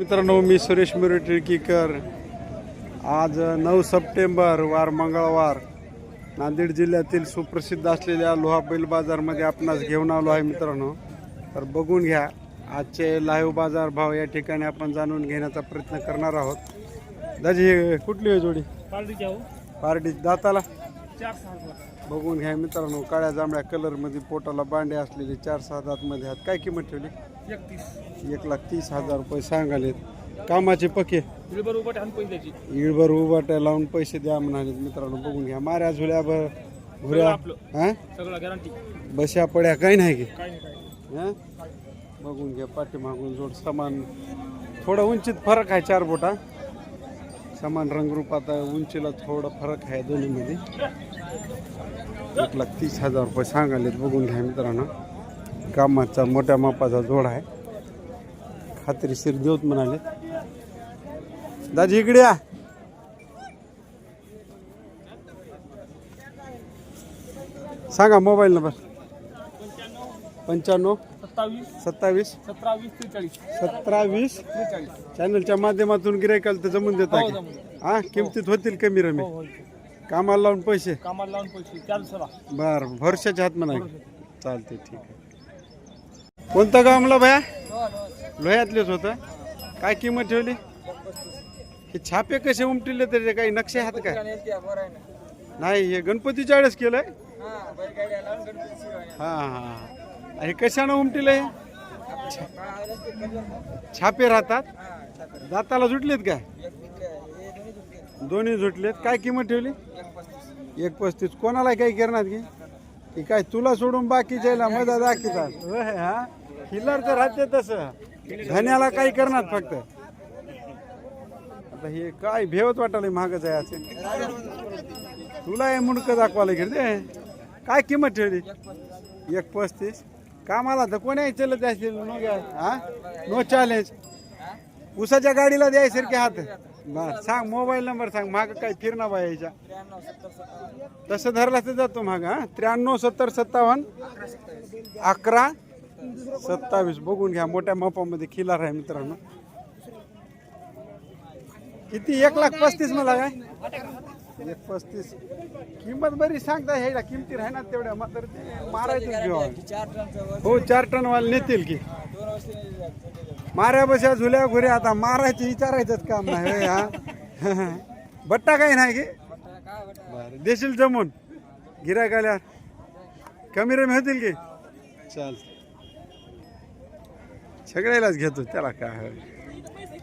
मित्रांनो मी सुरेश मिरटिळकीकर आज नऊ सप्टेंबर वार मंगळवार. नांदेड जिल्ह्यातील सुप्रसिद्ध असलेल्या लोहा बैल बाजारमध्ये आपणास घेऊन आलो आहे मित्रांनो. तर बघून घ्या आजचे लाईव्ह बाजार भाव या ठिकाणी आपण जाणून घेण्याचा प्रयत्न करणार आहोत. दाजी हे कुठली आहे जोडी? पार्टीच्या हो. पार्टी दाताला. बघून घ्या मित्रांनो काळ्या जांभळ्या कलरमध्ये पोटाला बांडे असलेले चार सहा दातमध्ये आहेत. काय किंमत ठेवली? एक लाख तीस हजार रुपये सांगालेत. कामाचे पके. बिलबर उभं ठेवून पैसे द्यायची. इळभर उभाट्या लावून पैसे द्या म्हणाले मित्रांनो बघून घ्या. माऱ्या झुल्या भर घुऱ्या आपलं. हा? सगळं गॅरंटी बशा पड्या काही नाही की? काय नाही काय नाही. हा? बघून घ्या पाठीमागून जोड समान. थोडं उंचीत फरक आहे चार बोटा. समान रंगरूपात आहे, उंचीला थोडं फरक आहे दोन्हीमध्ये. एक लाख तीस हजार रुपये सांगालेत बघून घ्या मित्रांनो. कामाचा मोठ्या मापाचा जोड आहे. खात्रीशीर देऊत म्हणाले. दाजी इकडे या. सांगा मोबाईल नंबर. पंच्याण्णव. सत्तावीस. सत्तावीस. सतरावीस त्रेचाळीस. चॅनलच्या माध्यमातून गिरायकाला तर जमून देता हो, की? जमून. हा किमतीत होतील कमी रमी. हो हो कामाला लावून पैसे. कामाला लावून पैसे. बर भरशाच्या हात म्हणा चालते ठीक आहे. कोणतं गाव म्हणलं भया? लोह्यातलेच होतं. काय किंमत ठेवली? हे छापे कसे उमटिले त्याचे काही नक्षे आहेत काय? नाही हे गणपतीच्या वेळेस केलंय. हा हा हे. कशानं उमटिलंय छापे राहतात. दाताला जुटलेत काय? दोन्ही जुटलेत काय किंमत ठेवली? एक पस्तीस. कोणाला काही करणार की? की काय तुला सोडून बाकीच्याला मजा दाखवतात. हा. हिलर तर राहते तसं. धन्याला काही करणार फक्त. आता हे काय भेवत वाटायला महागच आहे असे तुला हे मुंडकं दाखवायला घेते काय किंमत ठेवली? एक पस्तीस. कामाला तर कोणी चलत असतील नो हा? नो चॅलेंज उसाच्या गाडीला द्यायसारखे हात? बर सांग मोबाईल नंबर सांग. माग काय फिरणा बा याच्या? तसं धरला तर जातो माग हा? त्र्याण्णव सत्तर सत्तावन्न अकरा सत्तावीस. बघून घ्या मोठ्या मापामध्ये खिलार आहे मित्रांनो. किती? एक लाख पस्तीस मला काय? एक पस्तीस. किंमत बरी सांगता ह्याला किमती राहणार तेवढ्या मात्र ते मारायचं घेऊ हो चार टन वाले नेतील की. माऱ्या बशा झुल्या घुऱ्या आता मारायचं विचारायचंच काम नाही हा? बट्टा काही नाही की? देशील जमून? गिरायक आल्या कमी रमी होतील की? चाल सगळ्यालाच घेतो त्याला काय.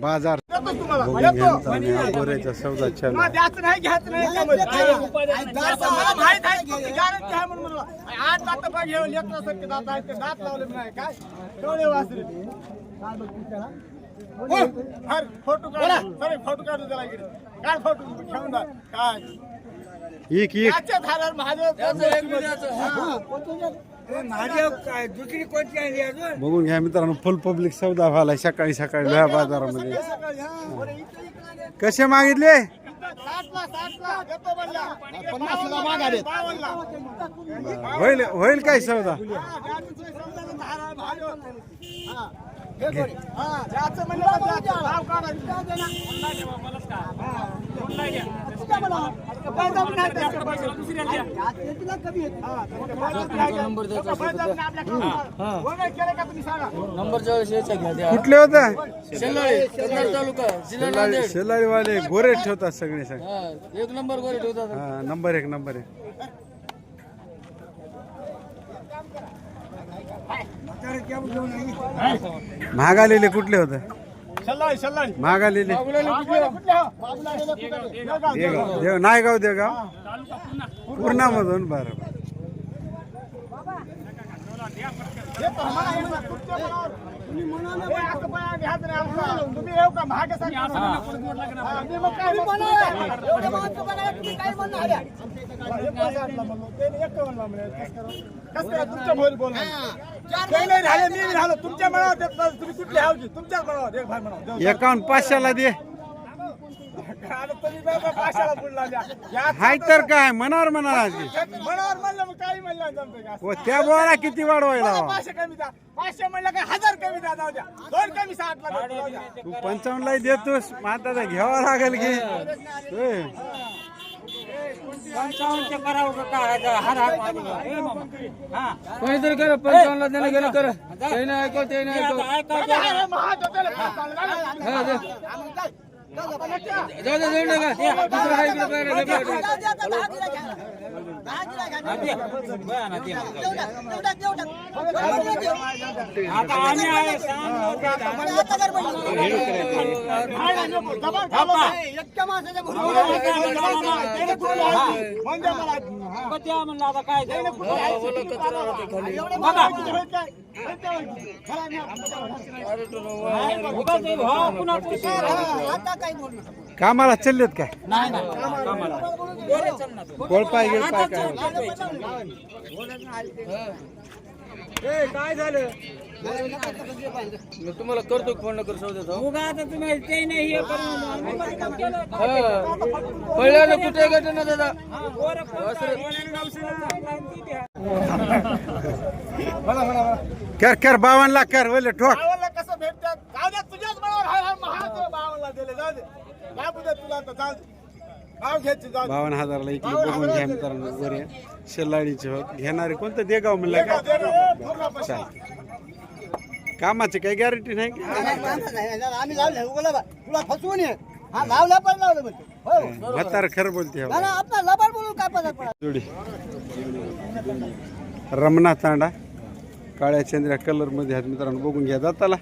बाजार हा बोऱ्याचा सौदा. द्यायचं नाही घ्यायचं नाही त्यामध्ये. मला माहीत आहे तुमची guarantee आहे म्हणून म्हणलं. आज दात बघ हे लेकरासारखे दात आहेत, ते दात लावले नाही काय डोळे वासरे. काय बघ नंबर घ्या द्या. कुठले होते? शेलाळी कन्नड तालुका जिल्हा नांदेड. शेलारी वाले गोरे ठेवतात सगळे सगळे. हा, एक नंबर गोरे ठेवतात. हा नंबर एक नंबर एक. महागालेले कुठले होते? महागालेले देगाव देव नायगाव देगाव पूर्णामधून बरं बरं. तुम्ही येऊ का? महाग तुमच्या मनावर तुम्ही कुठले हावजी तुमच्याच मनावर एक भाई मनावर एकावन्न पाचशेला दे आता तुम्ही द्या. या हाय तर काय मनावर म्हणाला की मनावर म्हणलं मग काही म्हणलं जमतं का व त्या बोळा किती वाढवायला हवा? पाचशे कमी द्या पाचशे म्हणलं काय हजार कमी द्या जाऊ द्या दोन कमी साठला देतो, जाऊ द्या. तू पंचावन्नला देतोस माता घ्यावा लागेल की होय. कोणीतरी करा पंचावन्नला त्याने गेलं करा. त्याने. हा, दे. जाऊ दे नका दुसरं काही इकडे काय नाही, घे, मला. कामाला चाललेत काय? गोळपाय गिळपाय काय? काय झालं? मी तुम्हाला करतो फोन न करू सौद्या पहिल्यांदा कुठे गेले ना दादा? कर कर बावन्न लाख कर वले ठोक. बावनला कसं भेटतात? जाऊ दे तुझ्याच बरोबर हाय हाय महादेव बावनला दिले जाऊ दे. बापू दे तुला तर जाऊ दे. भाव घ्यायची जाऊ दे. बावन्न हजारला इकडे बघून घ्या मित्रांनो बरे शेल्लाडीचे होत घेणारे कोणतं? देगाव म्हणलं का? पैसे. चाल कामाची काही गॅरंटी नाही. का? आम्ही लावले उगला बा. तुला फसवून ये. हा लावला पण लावलं म्हणते. हो. म्हातार खरं बोलते हो. ना, ना, आपला लबाड बोलून काय पडत पडा जोडी. रमणा तांडा काळ्या चंद्र्या कलरमध्ये आहेत मित्रांनो. बघून घ्या दाताला.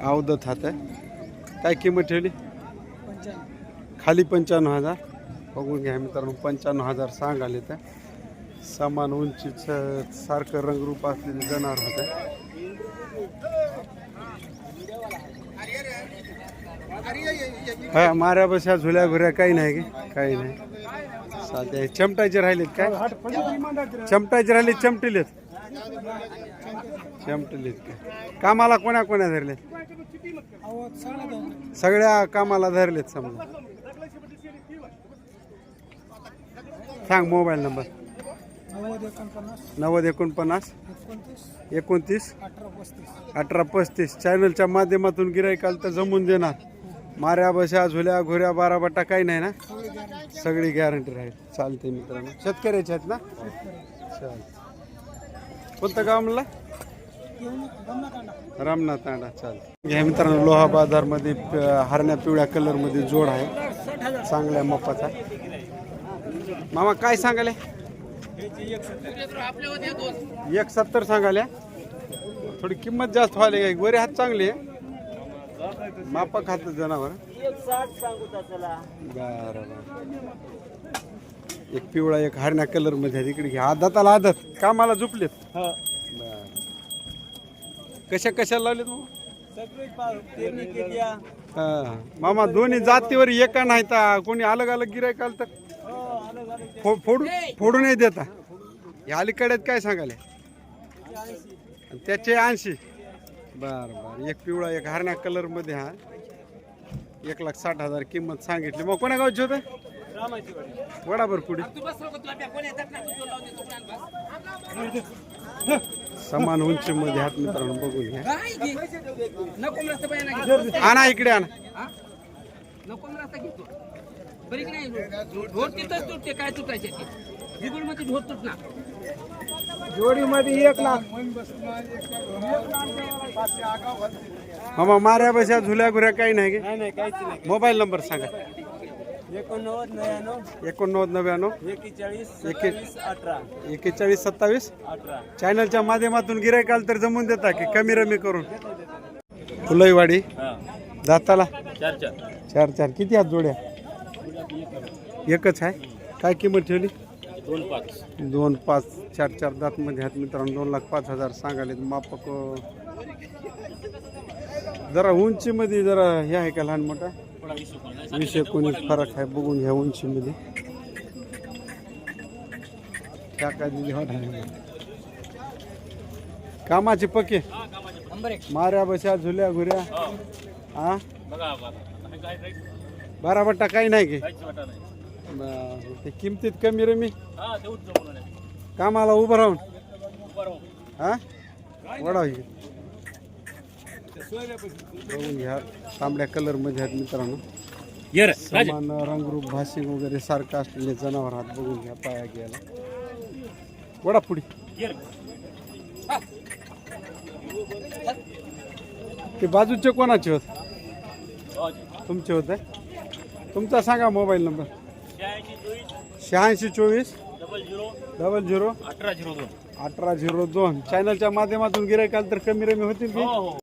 अवदत हात आहे. काय किंमत ठेवली? खाली पंच्याण्णव हजार. बघून घ्या मित्रांनो पंच्याण्णव हजार सांगाले तर समान उंचीच सारखं रंगरूप असलेले जनावर होते. हा माऱ्या बशा झुल्या घुऱ्या काही नाही की काही नाही. साध्या चमटायचे राहिलेत काय? चमटायचे राहिले चमटिलेत. चमटिलेत काय? कामाला कोण्या कोण्या धरलेत? सगळ्या कामाला धरलेत समजा. सांग मोबाईल नंबर. नव्वद एकोणपन्नास. एकोणतीस. अठरा पस्तीस. चॅनलच्या माध्यमातून गिराईकाल तर जमून देणार. माऱ्या बशा झुल्या घुऱ्या बारा बट्टा काही नाही ना? सगळी गॅरंटी राहील. चालते मित्रांनो. शेतकऱ्याचे आहेत ना? चाल कोणतं गाव म्हणला? रामनाथ तांडा. चाल घ्या मित्रांनो लोहा बाजारमध्ये हरण्या पिवळ्या कलरमध्ये जोड आहे. चांगल्या मोपाचा मामा काय सांगाले? एक सत्तर सांगाल्या? थोडी किंमत जास्त व्हायला काय गोरे हात चांगले. आहे मापक हात जनावर. बरं बरं. एक पिवळा एक हरण्या कलरमध्ये आहे. इकडे घ्या. आदाताला आदत कामाला झुपलेत. बरं. कशा कशाला लावलेत मग हा. मामा दोन्ही जातीवर एका नाही तर कोणी अलग अलग गिरायक आलं तर? फो- फोडून फोडून नाही देता. या अलीकड्यात काय सांगाले आणि त्याचे ऐंशी. बर बर. एक पिवळा एक हरण्या कलरमध्ये हा. एक लाख साठ हजार किंमत सांगितली. मग कोणा गावचे होते? वडाभर पुढे. समान उंची मध्ये हात मित्रांनो बघून घ्या. आणा इकडे आणा. नको मला घेतो. बरी नाही ढोर तिथंच तुटते काय तुटायचे ते? ढोर तुटणार जोडीमध्ये एक लाख. मामा माऱ्या बशा झुल्या घुऱ्या काही नाही की? नाही नाही काहीच नाही. मोबाईल नंबर सांगा. एकोणनव्वद नव्याण्णव एकोणनव्वद नव्याण्णव एकेचाळीस अठरा. एकेचाळीस सत्तावीस? अठरा. चॅनलच्या माध्यमातून गिरायक आलं तर जमून देता की कमी रमी करून. फुलईवाडी. दाताला? चार चार. चार चार. किती आहेत जोड्या? एकच आहे? काय किंमत ठेवली? दोन पाच. दोन पाच चार चार दात मध्ये आहेत मित्रांनो. दोन लाख पाच हजार सांगाले मापक जरा उंचीमध्ये जरा हे आहे का लहान मोठा? वीस एकोणीस फरक आहे बघून घ्या उंचीमध्ये. दिली वाटा. कामाचे पके. माऱ्या बशा झुल्या घुऱ्या. हा. बारा बट्टा काही नाही की. बरं. ते किमतीत कमी रमी हा नाही कामाला उभं राहून. हा? वडा. बघून घ्या तांबड्या कलरमध्ये आहेत मित्रांनो. ये रे समान रंगरूप भाषिक वगैरे सारखं असलेले जनावर हात बघून घ्या पाया घ्यायला. वडा पुढे. ये रे. ते बाजूचे कोणाचे होत? तुमचे होते? तुमचा सांगा मोबाईल नंबर. शहाऐंशी चोवीस. झिरो. Double zero. अठरा झिरो दोन. अठरा झिरो दोन. चॅनलच्या माध्यमातून गिरायकाल तर कमी रमी होतील की? हो हो.